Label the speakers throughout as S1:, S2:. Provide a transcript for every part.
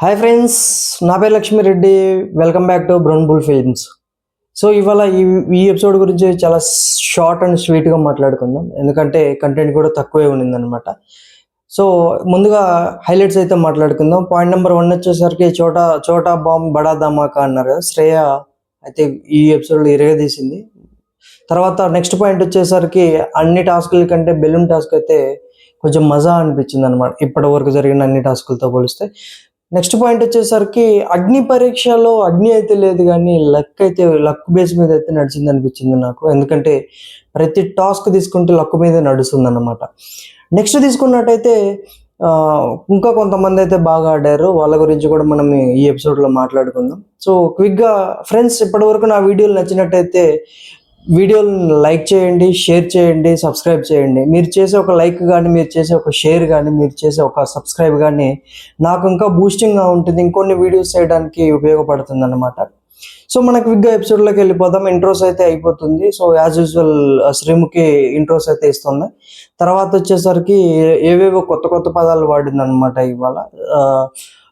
S1: Hi friends నా పేరు Lakshmi Reddy. Welcome back to Brown Bull Films so ఇవాళ ఈ ఈ ఎపిసోడ్ గురించి చాలా షార్ట్ అండ్ స్వీట్గా మాట్లాడుకుందాం. ఎందుకంటే కంటెంట్ కూడా తక్కువే ఉన్నిందనమాట. సో ముందుగా హైలైట్స్ అయితే మాట్లాడుకుందాం. పాయింట్ నెంబర్ వన్ వచ్చేసరికి చోటా చోటా బాంబ్ బడా ధమాకా అన్నారు కదా శ్రేయ అయితే ఈ ఎపిసోడ్లో ఇరగదీసింది తర్వాత నెక్స్ట్ పాయింట్ వచ్చేసరికి అన్ని టాస్కుల కంటే బెలూన్ టాస్క్ అయితే కొంచెం మజా అనిపించింది అనమాట ఇప్పటి వరకు జరిగిన అన్ని టాస్కులతో పోలిస్తే. నెక్స్ట్ పాయింట్ వచ్చేసరికి అగ్ని పరీక్షలో అగ్ని అయితే లేదు కానీ లక్ అయితే లక్ బేస్ మీద అయితే నడిచింది అనిపించింది నాకు. ఎందుకంటే ప్రతి టాస్క్ తీసుకుంటే లక్ మీద నడుస్తుంది అనమాట నెక్స్ట్ తీసుకున్నట్టయితే ఇంకా కొంతమంది అయితే బాగా ఆడారు. వాళ్ళ గురించి కూడా మనం ఈ ఎపిసోడ్లో మాట్లాడుకుందాం. సో క్విక్గా ఫ్రెండ్స్ ఇప్పటివరకు నా వీడియోలు నచ్చినట్టయితే వీడియోని లైక్ చేయండి షేర్ చేయండి సబ్స్క్రైబ్ చేయండి. మీరు చేసే ఒక లైక్ కానీ మీరు చేసే ఒక షేర్ కానీ మీరు చేసే ఒక సబ్స్క్రైబ్ కానీ నాకు ఇంకా బూస్టింగ్గా ఉంటుంది. ఇంకొన్ని వీడియోస్ చేయడానికి ఉపయోగపడుతుంది అనమాట సో మనకు విగ్గా ఎపిసోడ్లోకి వెళ్ళిపోదాం. ఇంట్రోస్ అయితే అయిపోతుంది. So as usual Sreemukhi intros అయితే ఇస్తుంది. తర్వాత వచ్చేసరికి ఏవేవో కొత్త కొత్త పదాలు వాడింది అనమాట ఇవాళ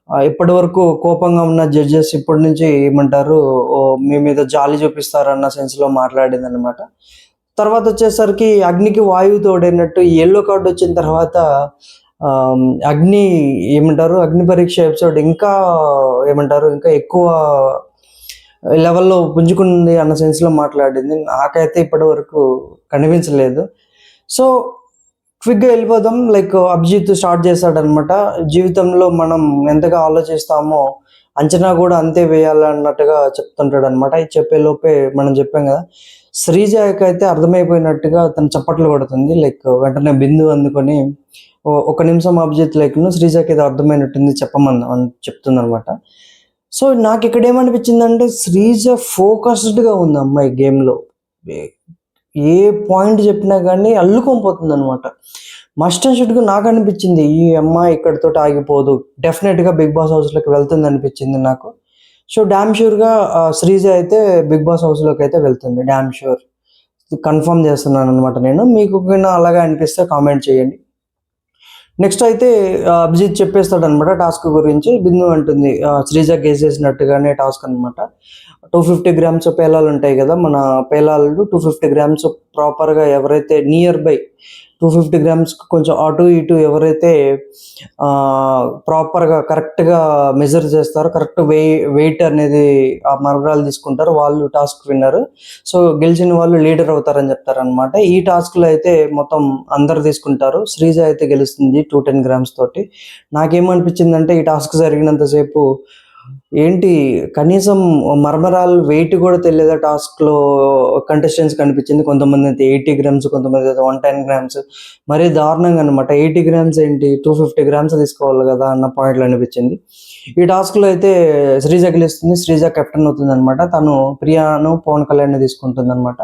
S1: ఇప్పటి వరకు కోపంగా ఉన్న జడ్జెస్ ఇప్పటి నుంచి ఏమంటారు మీ మీద జాలి చూపిస్తారన్న సెన్స్లో మాట్లాడింది అనమాట తర్వాత వచ్చేసరికి అగ్నికి వాయువు తోడైనట్టు ఎల్లో కార్డు వచ్చిన తర్వాత అగ్ని ఏమంటారు అగ్ని పరీక్ష ఎపిసోడ్ ఇంకా ఏమంటారు ఇంకా ఎక్కువ లెవెల్లో పుంజుకుంది అన్న సెన్స్లో మాట్లాడింది. నాకైతే ఇప్పటి వరకు కనిపించలేదు. సో క్విక్గా వెళ్ళిపోదాం. లైక్ అభిజిత్ స్టార్ట్ చేశాడనమాట. జీవితంలో మనం ఎంతగా ఆలోచిస్తామో అంచనా కూడా అంతే వేయాలన్నట్టుగా చెప్తుంటాడు అనమాట ఇది చెప్పే లోపే మనం చెప్పాం కదా. శ్రీజాకి అయితే అర్థమైపోయినట్టుగా తను చప్పట్లు కొడుతుంది. లైక్ వెంటనే బిందు అందుకొని ఒక నిమిషం అభిజిత్ లైక్ను శ్రీజాకి ఇది అర్థమైనట్టుంది చెప్పమని అని చెప్తుంది అనమాట సో నాకు ఇక్కడ ఏమనిపించిందంటే శ్రీజ ఫోకస్డ్గా ఉంది అమ్మాయి గేమ్లో. ఏ పాయింట్ చెప్పినా కానీ అల్లుకొని అనమాట మస్ట్ అండ్ షుడ్గా నాకు అనిపించింది ఈ అమ్మాయి ఇక్కడితో ఆగిపోదు డెఫినెట్గా బిగ్ బాస్ హౌస్లోకి వెళ్తుంది అనిపించింది నాకు. సో డ్యామ్ షూర్గా శ్రీజ అయితే బిగ్ బాస్ హౌస్లోకి అయితే వెళ్తుంది డ్యామ్ షూర్ కన్ఫర్మ్ చేస్తున్నాను అనమాట నేను. మీకు కూడా అలాగే అనిపిస్తే కామెంట్ చేయండి. నెక్స్ట్ అయితే అభిజిత్ చెప్పేస్తాడు అనమాట టాస్క్ గురించి. బిందు అంటుంది శ్రీజ గేస్ చేసినట్టుగానే టాస్క్ అనమాట టూ ఫిఫ్టీ గ్రామ్స్ పేలాలు ఉంటాయి కదా మన పేలాలు టూ ఫిఫ్టీ గ్రామ్స్ ప్రాపర్గా ఎవరైతే near by two fifty grams కొంచెం అటు ఇటు ఎవరైతే ప్రాపర్గా కరెక్ట్గా మెజర్ చేస్తారో కరెక్ట్ వే వెయిట్ అనేది ఆ మరబరాలు తీసుకుంటారు వాళ్ళు టాస్క్ విన్నారు సో గెలిచిన వాళ్ళు లీడర్ అవుతారని చెప్తారనమాట ఈ టాస్క్లో అయితే మొత్తం అందరు తీసుకుంటారు. శ్రీజ అయితే గెలుస్తుంది టూ టెన్ గ్రామ్స్ తోటి. నాకేమనిపించిందంటే ఈ టాస్క్ జరిగినంతసేపు ఏంటి కనీసం మర్మరాల్ వెయిట్ కూడా తెలియదు టాస్క్లో కంటెస్టెంట్స్ కనిపించింది. కొంతమంది అయితే ఎయిటీ గ్రామ్స్ కొంతమంది అయితే వన్ టెన్ గ్రామ్స్. మరీ దారుణంగా అనమాట ఎయిటీ గ్రామ్స్ ఏంటి టూ ఫిఫ్టీ గ్రామ్స్ తీసుకోవాలి కదా అన్న పాయింట్లు అనిపించింది. ఈ టాస్క్లో అయితే శ్రీజ గెలుస్తుంది. శ్రీజ కెప్టెన్ అవుతుంది అనమాట తను ప్రియాను పవన్ కళ్యాణ్ తీసుకుంటుంది అనమాట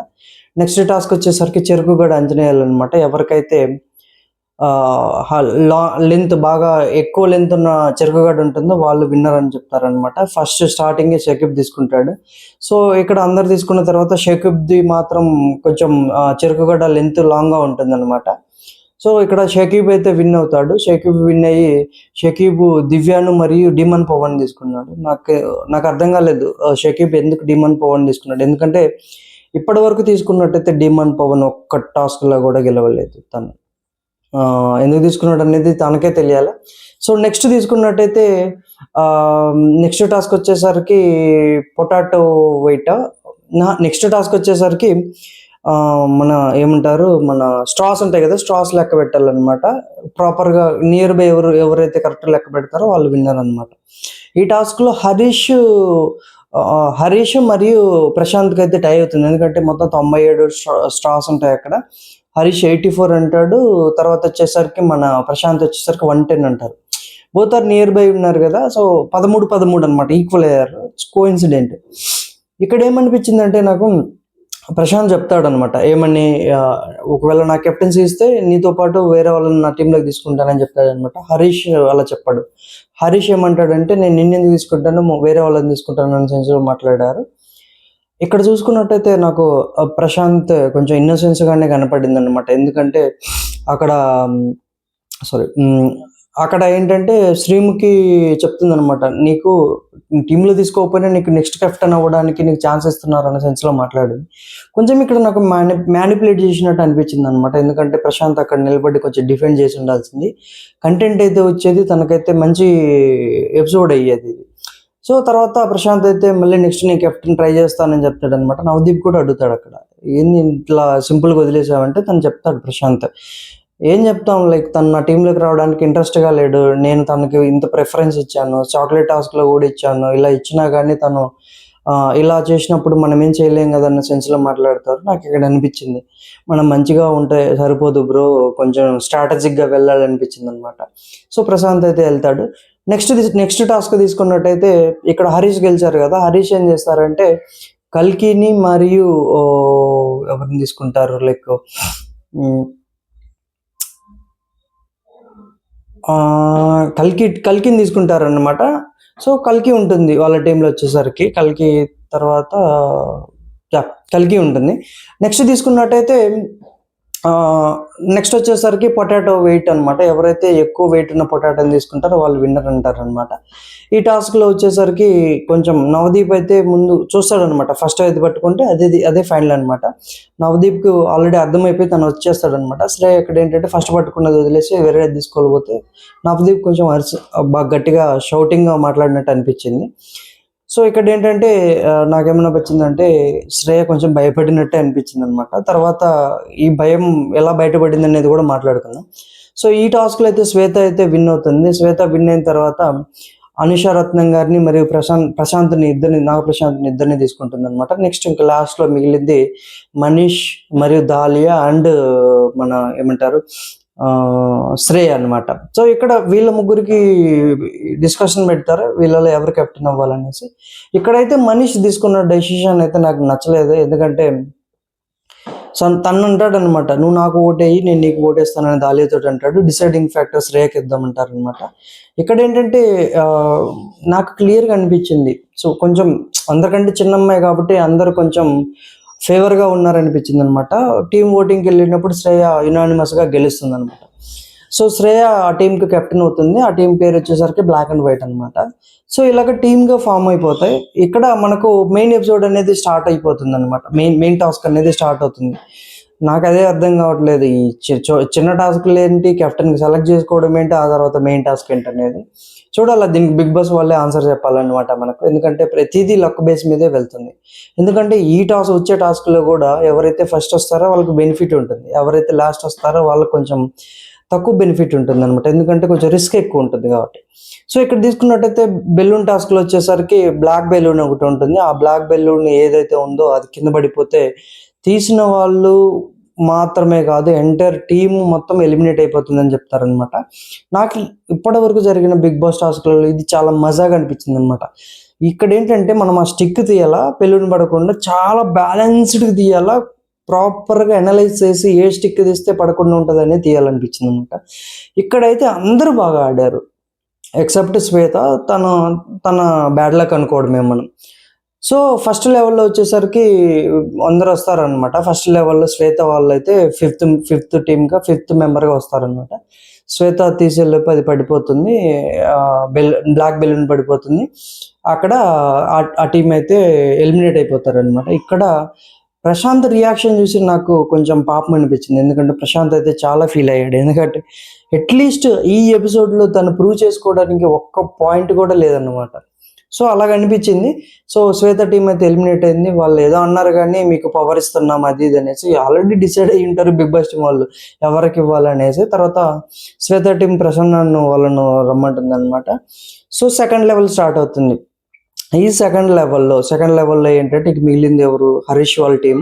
S1: నెక్స్ట్ టాస్క్ వచ్చేసరికి చెరుకుగడ అంజనేయాలన్నమాట ఎవరికైతే లెంత్ బాగా ఎక్కువ లెంత్ ఉన్న చెరుకుగడ్డ ఉంటుందో వాళ్ళు విన్నర్ అని చెప్తారనమాట ఫస్ట్ స్టార్టింగ్ షకీబ్ తీసుకుంటాడు. సో ఇక్కడ అందరు తీసుకున్న తర్వాత షకీబ్ది మాత్రం కొంచెం చెరుకుగడ్డ లెంత్ లాంగ్గా ఉంటుంది అనమాట సో ఇక్కడ షకీబ్ అయితే విన్ అవుతాడు. షకీబ్ విన్ అయ్యి షకీబ్ దివ్యాను మరియు డిమన్ పవన్ తీసుకున్నాడు. నాకు నాకు అర్థం కాలేదు షకీబ్ ఎందుకు డిమన్ పవన్ తీసుకున్నాడు. ఎందుకంటే ఇప్పటి వరకు తీసుకున్నట్టయితే డిమన్ పవన్ ఒక్క టాస్క్లో కూడా గెలవలేదు తను. ఎందుకు తీసుకున్నాడు అనేది తనకే తెలియాలి. సో నెక్స్ట్ తీసుకున్నట్టయితే నెక్స్ట్ టాస్క్ వచ్చేసరికి పొటాటో వెయిట్. నెక్స్ట్ టాస్క్ వచ్చేసరికి మన ఏమంటారు మన స్ట్రాస్ ఉంటాయి కదా స్ట్రాస్ లెక్క పెట్టాలన్నమాట. ప్రాపర్గా నియర్ బై ఎవరు ఎవరైతే కరెక్ట్ లెక్క పెడతారో వాళ్ళు విన్నర్ అనమాట ఈ టాస్క్లో హరీష్ హరీష్ మరియు ప్రశాంత్కి అయితే టై అవుతుంది. ఎందుకంటే మొత్తం తొంభై ఏడు స్ట్రాస్ ఉంటాయి అక్కడ. హరీష్ ఎయిటీ ఫోర్ అంటాడు. తర్వాత వచ్చేసరికి మన ప్రశాంత్ వచ్చేసరికి వన్ టెన్ అంటారు. బోత్ ఆర్ నియర్ బై ఉన్నారు కదా. సో పదమూడు పదమూడు అనమాట ఈక్వల్ అయ్యారు. కో ఇన్సిడెంట్ ఇక్కడ ఏమనిపించిందంటే నాకు ప్రశాంత్ చెప్తాడు అనమాట ఏమని ఒకవేళ నా కెప్టెన్సీ ఇస్తే నీతో పాటు వేరే వాళ్ళని నా టీంలోకి తీసుకుంటానని చెప్తాడు అనమాట హరీష్ అలా చెప్పాడు. హరీష్ ఏమంటాడంటే నేను నిన్నెందుకు తీసుకుంటాను వేరే వాళ్ళని తీసుకుంటాను అని సెన్స్లో మాట్లాడారు. ఇక్కడ చూసుకున్నట్టయితే నాకు ప్రశాంత్ కొంచెం ఇన్నోసెన్స్గానే కనపడింది అనమాట ఎందుకంటే అక్కడ సారీ అక్కడ ఏంటంటే శ్రీముఖి చెప్తుంది అనమాట నీకు టీంలో తీసుకోకపోయినా నీకు నెక్స్ట్ కెప్టెన్ అవ్వడానికి నీకు ఛాన్స్ ఇస్తున్నారు అన్న సెన్స్లో మాట్లాడింది. కొంచెం ఇక్కడ నాకు మ్యాని మ్యానిపులేట్ చేసినట్టు అనిపించింది అనమాట ఎందుకంటే ప్రశాంత్ అక్కడ నిలబడి కొంచెం డిఫెండ్ చేసి ఉండాల్సింది. కంటెంట్ అయితే వచ్చేది తనకైతే మంచి ఎపిసోడ్ అయ్యేది. ఇది సో తర్వాత ప్రశాంత్ అయితే మళ్ళీ నెక్స్ట్ నేను కెప్టెన్ ట్రై చేస్తానని చెప్తాడు అనమాట నవదీప్ కూడా అడుగుతాడు అక్కడ ఏంది ఇట్లా సింపుల్గా వదిలేసావంటే తను చెప్తాడు ప్రశాంత్. ఏం చెప్తాం? లైక్ తను నా టీంలోకి రావడానికి ఇంట్రెస్ట్గా లేడు. నేను తనకి ఇంత ప్రిఫరెన్స్ ఇచ్చాను. చాక్లెట్ టాస్క్లో కూడా ఇచ్చాను. ఇలా ఇచ్చినా కానీ తను ఇలా చేసినప్పుడు మనం ఏం చేయలేం కదా సెన్స్లో మాట్లాడతారు. నాకు ఇక్కడ అనిపించింది. మనం మంచిగా ఉంటే సరిపోదు బ్రో. కొంచెం స్ట్రాటజిక్గా వెళ్ళాలనిపించింది అనమాట సో ప్రశాంత్ అయితే వెళ్తాడు. నెక్స్ట్ నెక్స్ట్ టాస్క్ తీసుకున్నట్టయితే ఇక్కడ హరీష్ గెలిచారు కదా. హరీష్ ఏం చేస్తారంటే కల్కిని మరియు ఓ, ఎవరిని తీసుకుంటారు? లైక్ ఉమ్, ఆ, కల్కి కల్కిని తీసుకుంటారన్నమాట. సో కల్కి ఉంటుంది వాళ్ళ టీంలో వచ్చేసరికి. కల్కి తర్వాత కల్కి ఉంటుంది. నెక్స్ట్ తీసుకున్నట్టయితే నెక్స్ట్ వచ్చేసరికి పొటాటో వెయిట్ అన్నమాట. ఎవరైతే ఎక్కువ వెయిట్ ఉన్న పొటాటోని తీసుకుంటారో వాళ్ళు విన్నర్ అంటారు అనమాట ఈ టాస్క్లో వచ్చేసరికి కొంచెం నవదీప్ అయితే ముందు చూస్తాడనమాట ఫస్ట్ అయితే పట్టుకుంటే అదే అదే ఫైనల్ అనమాట నవదీప్కి ఆల్రెడీ అర్థమైపోయి తను వచ్చేస్తాడనమాట శ్రేయ ఇక్కడ ఏంటంటే ఫస్ట్ పట్టుకున్నది వదిలేసి వేరే తీసుకోలేకపోతే నవదీప్ కొంచెం అరిసి బాగా గట్టిగా షౌటింగ్గా మాట్లాడినట్టు అనిపించింది. సో ఇక్కడ ఏంటంటే నాకేమైనా వచ్చిందంటే శ్రేయ కొంచెం భయపడినట్టే అనిపించింది అనమాట తర్వాత ఈ భయం ఎలా బయటపడింది అనేది కూడా మాట్లాడుకుందాం. సో ఈ టాస్క్లో అయితే శ్వేత అయితే విన్ అవుతుంది. శ్వేత విన్ అయిన తర్వాత అనుషారత్నం గారిని మరియు ప్రశాంత్ ప్రశాంత్ని ఇద్దరిని నాగ ప్రశాంత్ని ఇద్దరిని తీసుకుంటుంది అనమాట నెక్స్ట్ ఇంకా లాస్ట్లో మిగిలింది మనీష్ మరియు దాలియా అండ్ మన ఏమంటారు శ్రేయ అన్నమాట. సో ఇక్కడ వీళ్ళ ముగ్గురికి డిస్కషన్ పెడతారు? వీళ్ళలో ఎవరు కెప్టెన్ అవ్వాలనేసి. ఇక్కడైతే మనీష్ తీసుకున్న డెసిషన్ అయితే నాకు నచ్చలేదు. ఎందుకంటే సో తను అంటాడనమాట నువ్వు నాకు ఓటేయి నేను నీకు ఓటేస్తానని దాలియాతో అంటాడు. డిసైడింగ్ ఫ్యాక్టర్ శ్రేయకి ఇద్దామంటారు అనమాట ఇక్కడ ఏంటంటే నాకు క్లియర్గా అనిపించింది. సో కొంచెం అందరికంటే చిన్న అమ్మాయి కాబట్టి అందరు కొంచెం ఫేవర్గా ఉన్నారనిపించింది అనమాట టీం ఓటింగ్కి వెళ్ళినప్పుడు శ్రేయ యునానిమస్గా గెలుస్తుంది అనమాట సో శ్రేయ ఆ టీంకి కెప్టెన్ అవుతుంది. ఆ టీం పేరు వచ్చేసరికి బ్లాక్ అండ్ వైట్ అన్నమాట సో ఇలాగ టీమ్గా ఫామ్ అయిపోతాయి. ఇక్కడ మనకు మెయిన్ ఎపిసోడ్ అనేది స్టార్ట్ అయిపోతుంది అనమాట మెయిన్ మెయిన్ టాస్క్ అనేది స్టార్ట్ అవుతుంది. నాకు అదే అర్థం కావట్లేదు. ఈ చి- చిన్న టాస్క్లు ఏంటి కెప్టెన్ సెలెక్ట్ చేసుకోవడం ఏంటి ఆ తర్వాత మెయిన్ టాస్క్ ఏంటి అనేది చూడాలి దీనికి బిగ్ బాస్ వాళ్ళే ఆన్సర్ చెప్పాలన్నమాట మనకు. ఎందుకంటే ప్రతిదీ లక్ బేస్ మీదే వెళ్తుంది. ఎందుకంటే ఈ టాస్ వచ్చే టాస్క్లో కూడా ఎవరైతే ఫస్ట్ వస్తారో వాళ్ళకి బెనిఫిట్ ఉంటుంది. ఎవరైతే లాస్ట్ వస్తారో వాళ్ళకి కొంచెం తక్కువ బెనిఫిట్ ఉంటుంది అనమాట ఎందుకంటే కొంచెం రిస్క్ ఎక్కువ ఉంటుంది కాబట్టి. సో ఇక్కడ తీసుకున్నట్టయితే బెలూన్ టాస్క్లో వచ్చేసరికి బ్లాక్ బెలూన్ ఒకటి ఉంటుంది. ఆ బ్లాక్ బెలూన్ ఏదైతే ఉందో అది కింద పడిపోతే తీసిన వాళ్ళు మాత్రమే కాదు ఎంటైర్ టీమ్ మొత్తం ఎలిమినేట్ అయిపోతుందని చెప్తారనమాట నాకు ఇప్పటి వరకు జరిగిన బిగ్ బాస్ టాస్క్లలో ఇది చాలా మజాగా అనిపించింది అనమాట ఇక్కడ ఏంటంటే మనం ఆ స్టిక్ తీయాలా పెళ్ళిని పడకుండా చాలా బ్యాలెన్స్డ్గా తీయాలా ప్రాపర్గా అనలైజ్ చేసి ఏ స్టిక్ తీస్తే పడకుండా ఉంటుంది అనేది తీయాలనిపించింది అనమాట ఇక్కడైతే అందరూ బాగా ఆడారు. ఎక్సెప్ట్ శ్వేత తన తన బ్యాడ్ లక్ అనుకోవడమే మనం. సో ఫస్ట్ లెవెల్లో వచ్చేసరికి అందరు వస్తారనమాట ఫస్ట్ లెవెల్లో శ్వేత వాళ్ళు అయితే ఫిఫ్త్ ఫిఫ్త్ టీమ్గా ఫిఫ్త్ మెంబర్గా వస్తారనమాట శ్వేత తీసేలోపు అది పడిపోతుంది. బెల్ బ్లాక్ బెలూన్ పడిపోతుంది. అక్కడ ఆ- ఆ టీం అయితే ఎలిమినేట్ అయిపోతారనమాట ఇక్కడ ప్రశాంత్ రియాక్షన్ చూసి నాకు కొంచెం పాపం అనిపించింది. ఎందుకంటే ప్రశాంత్ అయితే చాలా ఫీల్ అయ్యాడు. ఎందుకంటే అట్లీస్ట్ ఈ ఎపిసోడ్లో తను ప్రూవ్ చేసుకోవడానికి ఒక్క పాయింట్ కూడా లేదన్నమాట. సో అలాగ అనిపించింది. సో శ్వేత టీం అయితే ఎలిమినేట్ అయింది. వాళ్ళు ఏదో అన్నారు కానీ మీకు పవర్ ఇస్తున్నాం అది ఇది అనేసి ఆల్రెడీ డిసైడ్ అయ్యి ఉంటారు బిగ్ బాస్ టీం వాళ్ళు. ఎవరికి ఇవ్వాలనేసి తర్వాత శ్వేత టీం ప్రసన్నను వాళ్ళను రమ్మంటుంది అనమాట సో సెకండ్ లెవెల్ స్టార్ట్ అవుతుంది. ఈ సెకండ్ లెవెల్లో సెకండ్ లెవెల్లో ఏంటంటే ఇక మిగిలింది ఎవరు? హరీష్ వాళ్ళ team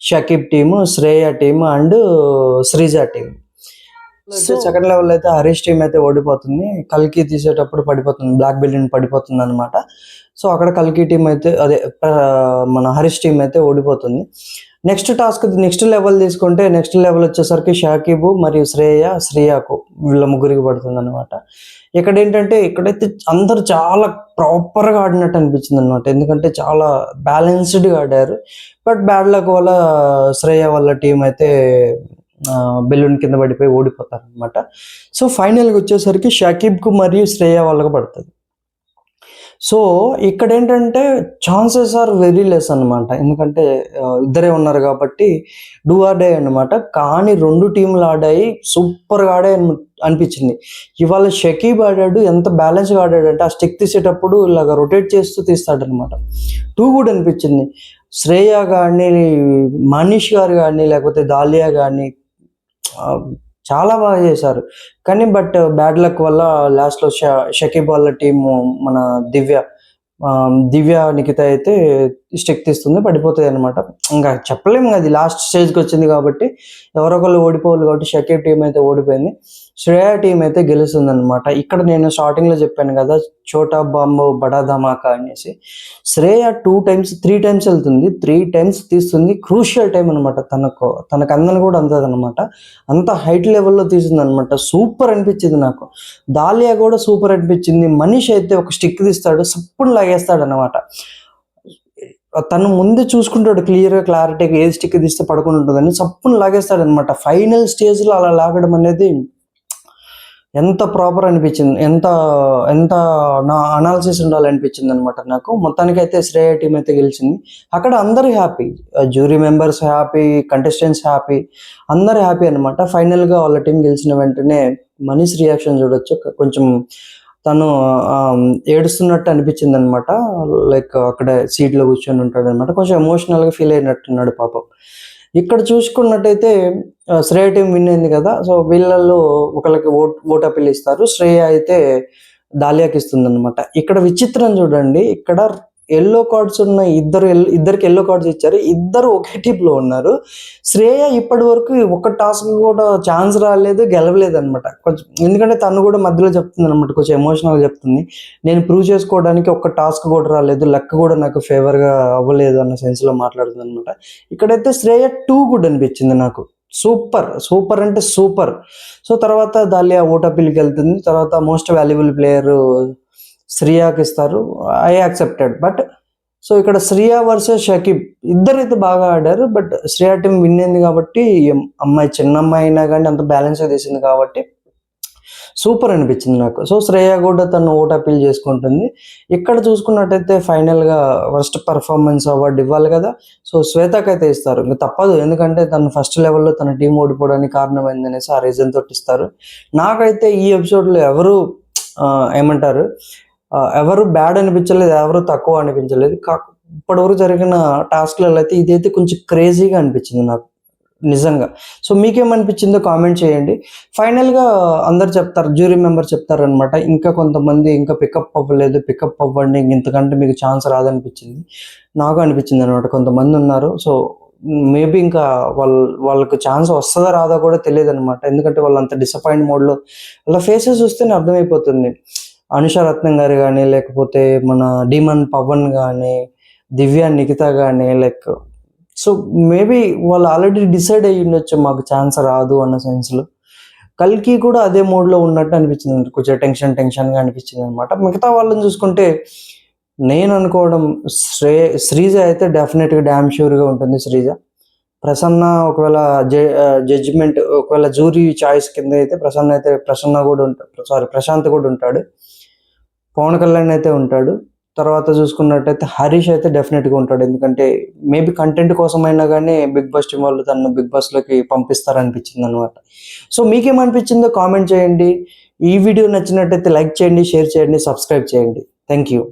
S1: Shakib team Shreya team and Sreeja team second level అయితే హరీష్ టీం అయితే ఓడిపోతుంది. కల్కి తీసేటప్పుడు పడిపోతుంది. బ్లాక్ బెల్లిన్ పడిపోతుంది అనమాట సో అక్కడ కల్కి టీం అయితే అదే మన హరీష్ టీం అయితే ఓడిపోతుంది. నెక్స్ట్ టాస్క్ నెక్స్ట్ లెవెల్ తీసుకుంటే నెక్స్ట్ లెవెల్ వచ్చేసరికి షాకిబు మరియు శ్రేయ శ్రేయాకు వీళ్ళ ముగ్గురికి పడుతుంది అనమాట ఇక్కడ ఏంటంటే ఇక్కడైతే అందరు చాలా ప్రాపర్గా ఆడినట్టు అనిపించింది అనమాట ఎందుకంటే చాలా బ్యాలెన్స్డ్గా ఆడారు. బట్ బ్యాడ్ లక్ వల్ల శ్రేయ వాళ్ళ టీం అయితే బెలూన్ కింద పడిపోయి ఓడిపోతారు అనమాట సో ఫైనల్గా వచ్చేసరికి షకీబ్కు మరియు శ్రేయ వాళ్ళకి పడుతుంది. సో ఇక్కడ ఏంటంటే ఛాన్సెస్ ఆర్ వెరీ లెస్ అనమాట ఎందుకంటే ఇద్దరే ఉన్నారు కాబట్టి డూ ఆర్ అనమాట కానీ రెండు టీంలు ఆడాయి సూపర్గా ఆడాయి అని- అనిపించింది. ఇవాళ షకీబ్ ఆడాడు ఎంత బ్యాలెన్స్గా ఆడాడు అంటే ఆ స్టిక్ తీసేటప్పుడు ఇలాగ రొటేట్ చేస్తూ తీస్తాడు అనమాట టూ గుడ్ అనిపించింది. శ్రేయ కానీ మనీష్ గారు కానీ లేకపోతే దాలియా కానీ చాలా బాగా చేశారు. కానీ బట్ బ్యాడ్ లక్ వల్ల లాస్ట్లో ష షకీబ్ వాళ్ళ టీము మన దివ్య దివ్య నిఖిత అయితే స్టిక్ తీస్తుంది పడిపోతుంది అనమాట ఇంకా చెప్పలేము అది లాస్ట్ స్టేజ్కి వచ్చింది కాబట్టి ఎవరో ఒకళ్ళు ఓడిపోవాలి కాబట్టి షకీబ్ టీం అయితే ఓడిపోయింది. శ్రేయా టీం అయితే గెలుస్తుంది అనమాట ఇక్కడ నేను స్టార్టింగ్లో చెప్పాను కదా చోటా బాంబు బడా ధమాకా అనేసి. Shreya two times three times వెళ్తుంది. త్రీ టైమ్స్ తీస్తుంది. క్రూషియల్ టైం అనమాట తనకు. తనకు అందని కూడా అందదనమాట అంత హైట్ లెవెల్లో తీసింది అనమాట సూపర్ అనిపించింది నాకు. దాలియా కూడా సూపర్ అనిపించింది. మనిషి అయితే ఒక స్టిక్ తీస్తాడు సప్పుడు లాగేస్తాడు అనమాట తను ముందే చూసుకుంటాడు క్లియర్గా క్లారిటీగా ఏది స్టిక్ తీస్తే పడుకుని ఉంటుందని సప్పును లాగేస్తాడు అనమాట ఫైనల్ స్టేజ్లో అలా లాగడం అనేది ఎంత ప్రాపర్ అనిపించింది ఎంత ఎంత నా అనాలిసిస్ ఉండాలనిపించింది అనమాట నాకు. మొత్తానికి అయితే శ్రేయ టీం అయితే గెలిచింది. అక్కడ అందరూ happy jury members happy contestants happy అందరు హ్యాపీ అనమాట ఫైనల్గా వాళ్ళ టీం గెలిచిన వెంటనే మనీష్ రియాక్షన్ చూడొచ్చు. కొంచెం తను ఏడుస్తున్నట్టు అనిపించింది అనమాట లైక్ అక్కడ సీట్లో కూర్చొని ఉంటాడు అనమాట కొంచెం ఎమోషనల్గా ఫీల్ అయినట్టున్నాడు పాపం. ఇక్కడ చూసుకున్నట్టయితే శ్రేయ టీం విన్ అయింది కదా. సో వీళ్ళల్లో ఒకరికి ఓట్ ఓట్ అప్పీల్ ఇస్తారు. శ్రేయ అయితే దాలియాకి ఇస్తుంది అనమాట ఇక్కడ విచిత్రం చూడండి. ఇక్కడ ఎల్లో కార్డ్స్ ఉన్న ఇద్దరు ఎల్ ఇద్దరికి ఎల్లో కార్డ్స్ ఇచ్చారు. ఇద్దరు ఒకే టీప్లో ఉన్నారు. శ్రేయ ఇప్పటి వరకు ఒక టాస్క్ కూడా ఛాన్స్ రాలేదు గెలవలేదు అనమాట కొంచెం ఎందుకంటే తను కూడా మధ్యలో చెప్తుంది అనమాట కొంచెం ఎమోషనల్ చెప్తుంది. నేను ప్రూవ్ చేసుకోవడానికి ఒక టాస్క్ కూడా రాలేదు లక్ కూడా నాకు ఫేవర్గా అవ్వలేదు అన్న సెన్స్లో మాట్లాడుతుంది అనమాట ఇక్కడైతే శ్రేయ టూ గుడ్ అనిపించింది నాకు. సూపర్ సూపర్ అంటే సూపర్ సో తర్వాత దాలియా ఓటపిల్కి వెళ్తుంది. తర్వాత మోస్ట్ వాల్యుబుల్ ప్లేయర్ శ్రియాకి ఇస్తారు. ఐ యాక్సెప్టెడ్ బట్ సో ఇక్కడ శ్రియా వర్సెస్ షకీబ్ ఇద్దరు అయితే బాగా ఆడారు. బట్ శ్రియా టీం విన్ అయింది కాబట్టి అమ్మాయి చిన్న అమ్మాయి అయినా కానీ అంత బ్యాలెన్స్ తీసింది కాబట్టి సూపర్ అనిపించింది నాకు. సో శ్రేయ కూడా తను ఓట్ అప్పీల్ చేసుకుంటుంది. ఇక్కడ చూసుకున్నట్టయితే ఫైనల్గా ఫస్ట్ పర్ఫార్మెన్స్ అవార్డు ఇవ్వాలి కదా. సో శ్వేతకి అయితే ఇస్తారు. ఇంకా తప్పదు. ఎందుకంటే తను ఫస్ట్ లెవెల్లో తన టీం ఓడిపోవడానికి కారణమైంది అనేసి ఆ రీజన్ తోటి ఇస్తారు. నాకైతే ఈ ఎపిసోడ్లో ఎవరు ఏమంటారు ఎవరు బ్యాడ్ అనిపించలేదు ఎవరు తక్కువ అనిపించలేదు. కాక ఇప్పటివరకు జరిగిన టాస్క్లలో అయితే ఇదైతే కొంచెం క్రేజీగా అనిపించింది నాకు నిజంగా. సో మీకేమనిపించిందో కామెంట్ చేయండి. ఫైనల్గా అందరు చెప్తారు జ్యూరీ మెంబర్ చెప్తారనమాట ఇంకా కొంతమంది ఇంకా పికప్ అవ్వలేదు పికప్ అవ్వండి ఇంతకంటే మీకు ఛాన్స్ రాదనిపించింది. నాకు అనిపించింది అనమాట కొంతమంది ఉన్నారు. సో మేబీ ఇంకా వాళ్ళ వాళ్ళకు ఛాన్స్ వస్తుందా రాదా కూడా తెలియదు అనమాట ఎందుకంటే వాళ్ళు అంత డిసప్పాయింట్ మోడ్లో వాళ్ళ ఫేసెస్ చూస్తేనే అర్థమైపోతుంది. అనుషరత్నం గారు కానీ లేకపోతే మన డీమన్ పవన్ కానీ దివ్య నిఖిత కానీ లైక్ సో మేబీ వాళ్ళు ఆల్రెడీ డిసైడ్ అయ్యి ఉండొచ్చు మాకు ఛాన్స్ రాదు అన్న సెన్స్లో కల్కి కూడా అదే మూడ్లో ఉన్నట్టు అనిపించింది కొంచెం టెన్షన్ టెన్షన్గా అనిపించింది అనమాట మిగతా వాళ్ళని చూసుకుంటే నేను అనుకోవడం శ్రే శ్రీజ అయితే డెఫినెట్గా డ్యామ్ షూర్గా ఉంటుంది శ్రీజ. ప్రసన్న ఒకవేళ జడ్జిమెంట్ ఒకవేళ జూరీ చాయిస్ కింద అయితే ప్రసన్న అయితే ప్రసన్న కూడా ఉంటాడు సారీ ప్రశాంత్ కూడా ఉంటాడు. పవన్ కళ్యాణ్ అయితే ఉంటాడు. తర్వాత చూసుకున్నట్టయితే హరీష్ అయితే డెఫినెట్గా ఉంటాడు. ఎందుకంటే మేబీ కంటెంట్ కోసమైనా కానీ బిగ్ బాస్ టీం వాళ్ళు తను బిగ్ బాస్లోకి పంపిస్తారనిపించింది అనమాట సో మీకేమనిపించిందో కామెంట్ చేయండి. ఈ వీడియో నచ్చినట్టయితే లైక్ చేయండి షేర్ చేయండి సబ్స్క్రైబ్ చేయండి. Thank you